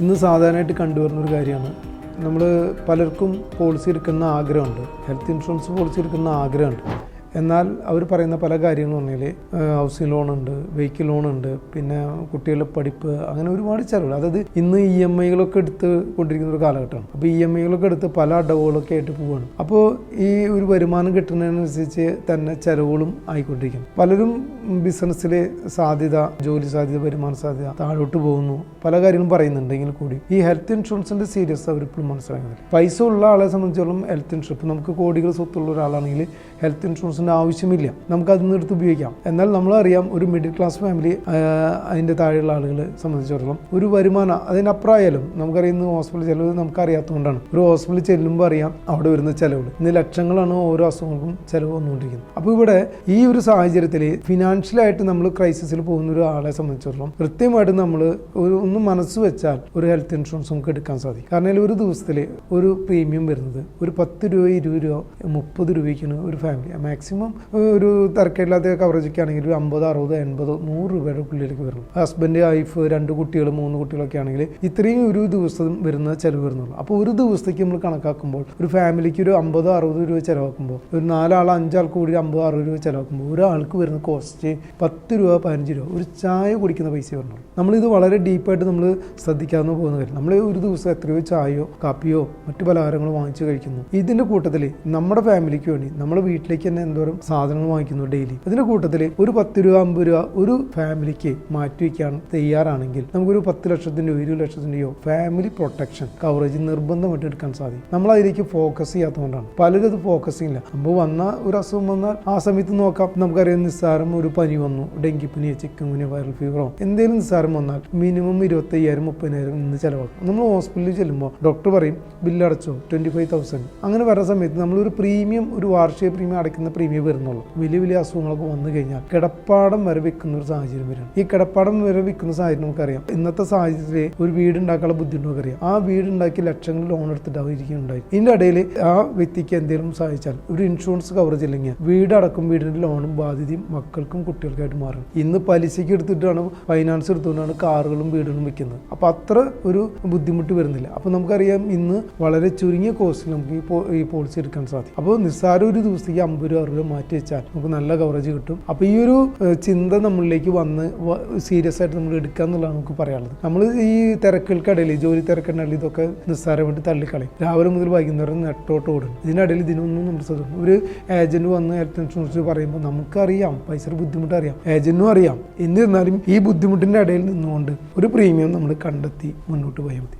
ഇന്ന് സാധാരണയായിട്ട് കണ്ടുവരുന്ന ഒരു കാര്യമാണ്. നമ്മൾ പലർക്കും പോളിസി എടുക്കുന്ന ആഗ്രഹമുണ്ട്. ഹെൽത്ത് ഇൻഷുറൻസ് പോളിസി എടുക്കുന്ന ആഗ്രഹമുണ്ട്. എന്നാൽ അവർ പറയുന്ന പല കാര്യങ്ങൾ പറഞ്ഞാൽ ഹൗസിംഗ് ലോണുണ്ട് വെഹിക്കിൾ ലോണുണ്ട് പിന്നെ കുട്ടികളുടെ പഠിപ്പ് അങ്ങനെ ഒരുപാട് ചിലവുകൾ. അതായത് ഇന്ന് ഇ എം ഐകളൊക്കെ എടുത്ത് കൊണ്ടിരിക്കുന്ന ഒരു കാലഘട്ടമാണ്. അപ്പോൾ ഇ എം ഐകളൊക്കെ എടുത്ത് പല അടവുകളൊക്കെ ആയിട്ട് പോവുകയാണ് അപ്പോൾ ഈ ഒരു വരുമാനം കിട്ടുന്നതിനനുസരിച്ച് തന്നെ ചിലവുകളും ആയിക്കൊണ്ടിരിക്കും പലരും ബിസിനസ്സിലെ സാധ്യത ജോലി സാധ്യത വരുമാന സാധ്യത താഴോട്ട് പോകുന്നു. പല കാര്യങ്ങളും പറയുന്നുണ്ടെങ്കിൽ കൂടി ഈ ഹെൽത്ത് ഇൻഷുറൻസിന്റെ സീരിയസ് അവർ ഇപ്പോഴും മനസ്സിലാക്കുന്നില്ല. പൈസ ഉള്ള ആളെ സംബന്ധിച്ചോളം ഹെൽത്ത് ഇൻഷുറൻസ് നമുക്ക് കോടികൾ സ്വത്തുള്ള ഒരാളാണെങ്കിൽ ഹെൽത്ത് ഇൻഷുറൻസിന്റെ ആവശ്യമില്ല. നമുക്ക് അതിൽ നിന്ന് എടുത്ത് ഉപയോഗിക്കാം. എന്നാൽ നമ്മളറിയാം ഒരു മിഡിൽ ക്ലാസ് ഫാമിലി അതിന്റെ താഴെയുള്ള ആളുകളെ സംബന്ധിച്ചിടത്തോളം ഒരു വരുമാനം അതിനപ്പുറമായാലും നമുക്കറിയുന്ന ഹോസ്പിറ്റൽ ചിലവ് നമുക്കറിയാത്തതുകൊണ്ടാണ്. ഒരു ഹോസ്പിറ്റലിൽ ചെല്ലുമ്പോൾ അറിയാം അവിടെ വരുന്ന ചിലവുകൾ. ഇന്ന് ലക്ഷങ്ങളാണ് ഓരോ അസുഖങ്ങൾക്കും ചിലവ് വന്നുകൊണ്ടിരിക്കുന്നത്. അപ്പോൾ ഇവിടെ ഈ ഒരു സാഹചര്യത്തിൽ ഫിനാൻഷ്യലായിട്ട് നമ്മൾ ക്രൈസിസിൽ പോകുന്ന ഒരു ആളെ സംബന്ധിച്ചിടത്തോളം കൃത്യമായിട്ട് നമ്മൾ ഒരു ഒന്ന് മനസ്സ് വെച്ചാൽ ഒരു ഹെൽത്ത് ഇൻഷുറൻസ് നമുക്ക് എടുക്കാൻ സാധിക്കും. കാരണം ഒരു ദിവസത്തിൽ ഒരു പ്രീമിയം വരുന്നത് ഒരു പത്ത് രൂപ ഇരുപത് രൂപ മുപ്പത് രൂപയ്ക്കാണ് ഒരു ഫാമിലി മാക്സിമം ഒരു തിരക്കില്ലാത്ത കവറേജൊക്കെ ആണെങ്കിൽ ഒരു അമ്പത് അറുപത് എൺപത് നൂറ് രൂപയുടെ ഉള്ളിലേക്ക് വരും. ഹസ്ബൻഡ് വൈഫ് രണ്ട് കുട്ടികൾ മൂന്ന് കുട്ടികളൊക്കെ ആണെങ്കിൽ ഇത്രയും ഒരു ദിവസം വരുന്ന ചിലവ് വരുന്നുള്ളൂ. അപ്പോൾ ഒരു ദിവസത്തേക്ക് നമ്മൾ കണക്കാക്കുമ്പോൾ ഒരു ഫാമിലിക്ക് ഒരു അമ്പത് അറുപത് രൂപ ചിലവാക്കുമ്പോൾ ഒരു നാലാൾ അഞ്ചാൾ കൂടി അമ്പത് അറുപത് രൂപ ചിലവാക്കുമ്പോൾ ഒരാൾക്ക് വരുന്ന കോസ്റ്റ് പത്ത് രൂപ പതിനഞ്ച് രൂപ ഒരു ചായ കുടിക്കുന്ന പൈസ വരുന്നുള്ളൂ. നമ്മളിത് വളരെ ഡീപ്പായിട്ട് നമ്മൾ ശ്രദ്ധിക്കാതെ പോകുന്ന കാര്യം. നമ്മൾ ഒരു ദിവസം എത്രയോ ചായയോ കാപ്പിയോ മറ്റു പലഹാരങ്ങളോ വാങ്ങിച്ചു കഴിക്കുന്നു. ഇതിന്റെ കൂട്ടത്തിൽ നമ്മുടെ ഫാമിലിക്ക് വേണ്ടി നമ്മുടെ വീട്ടിലേക്ക് തന്നെ എന്തോരം സാധനങ്ങൾ വാങ്ങിക്കുന്നു ഡെയിലി അതിന്റെ കൂട്ടത്തിൽ ഒരു പത്ത് രൂപ അമ്പത് രൂപ ഒരു ഫാമിലിക്ക് മാറ്റി വയ്ക്കാൻ തയ്യാറാണെങ്കിൽ നമുക്കൊരു പത്ത് ലക്ഷത്തിന്റെയോ ഇരുപത് ലക്ഷത്തിന്റെയോ ഫാമിലി പ്രൊട്ടക്ഷൻ കവറേജ് നിർബന്ധമായിട്ട് എടുക്കാൻ സാധിക്കും. നമ്മൾ അതിലേക്ക് ഫോക്കസ് ചെയ്യാത്തതുകൊണ്ടാണ്. പലരും അത് ഫോക്കസ് ചെയ്യില്ല നമ്മൾ വന്ന ഒരു അസുഖം വന്നാൽ ആ സമയത്ത് നോക്കാം. നമുക്കറിയാം നിസ്സാരം ഒരു പനി വന്നു. ഡെങ്കിപ്പനിയോ ചിക്കൻ പനിയോ വൈറൽ ഫീവറോ എന്തെങ്കിലും നിസ്സാരം വന്നാൽ മിനിമം ഇരുപത്തി അയ്യായിരം മുപ്പതിനായിരം ഇന്ന് ചിലവാക്കും. നമ്മൾ ഹോസ്പിറ്റലിൽ ചെല്ലുമ്പോൾ ഡോക്ടർ പറയും ബില്ലടച്ചോ ട്വന്റി ഫൈവ് തൗസൻഡ് അങ്ങനെ വരുന്ന സമയത്ത് നമ്മൾ ഒരു പ്രീമിയം ഒരു വാർഷിക പ്രീമിയം അടയ്ക്കുന്ന പ്രീമിയം വരുന്നുള്ളൂ. വലിയ വലിയ അസുഖങ്ങളൊക്കെ വന്നു കഴിഞ്ഞാൽ കിടപ്പാടം വരെ വെക്കുന്ന ഒരു സാഹചര്യം വരും ഈ കിടപ്പാടം വരെ വെക്കുന്ന സാഹചര്യം നമുക്കറിയാം. ഇന്നത്തെ സാഹചര്യത്തിൽ ഒരു വീട് ഉണ്ടാക്കാനുള്ള ബുദ്ധിമുട്ട് നമുക്കറിയാം. ആ വീട് ഉണ്ടാക്കി ലക്ഷങ്ങൾ ലോൺ എടുത്തിട്ടാവും അവരിക്കുന്നുണ്ടായി ഇതിന്റെ ഇടയിൽ ആ വ്യക്തിക്ക് എന്തെങ്കിലും സഹായിച്ചാൽ ഒരു ഇൻഷുറൻസ് കവറേജ് ഇല്ലെങ്കിൽ വീട് അടക്കം വീടിന്റെ ലോണും ബാധ്യതയും മക്കൾക്കും കുട്ടികൾക്കായിട്ട് മാറും. ഇന്ന് പലിശയ്ക്ക് എടുത്തിട്ടാണ് ഫൈനാൻസ് എടുത്തുകൊണ്ടാണ് കാറുകളും വീടുകളും വെക്കുന്നത്. അപ്പം അത്ര ഒരു ബുദ്ധിമുട്ട് വരുന്നില്ല. അപ്പോൾ നമുക്കറിയാം ഇന്ന് വളരെ ചുരുങ്ങിയ കോസ്റ്റിൽ നമുക്ക് ഈ പോളിസി എടുക്കാൻ സാധിക്കും. അപ്പോൾ നിസ്സാര ഒരു ദിവസത്തേക്ക് അമ്പത് രൂപ അറുപത് രൂപ മാറ്റി വെച്ചാൽ നമുക്ക് നല്ല കവറേജ് കിട്ടും. അപ്പോൾ ഈ ഒരു ചിന്ത നമ്മളിലേക്ക് വന്ന് സീരിയസ് ആയിട്ട് നമ്മൾ എടുക്കുക എന്നുള്ളതാണ് നമുക്ക് പറയാനുള്ളത്. നമ്മൾ ഈ തിരക്കുകൾക്കിടയിൽ ജോലി തിരക്കിനിടയിൽ ഇതൊക്കെ നിസ്സാരമായിട്ട് തള്ളിക്കളയും. രാവിലെ മുതൽ വൈകുന്നേരം നെട്ടോട്ട് ഓടും. ഇതിനിടയിൽ ഇതിനൊന്നും നമ്മൾ ശ്രദ്ധിക്കും. ഒരു ഏജന്റ് വന്ന് ഹെൽത്ത് ഇൻഷുറൻസ് പറയുമ്പോൾ നമുക്കറിയാം പൈസയുടെ ബുദ്ധിമുട്ട് അറിയാം ഏജന്റിനും അറിയാം. എന്നിരുന്നാലും ഈ ബുദ്ധിമുട്ടിന്റെ ഇടയിൽ നിന്നുകൊണ്ട് ഒരു പ്രീമിയം നമ്മൾ കണ്ടെത്തി മുന്നോട്ട് പോയാൽ മതി.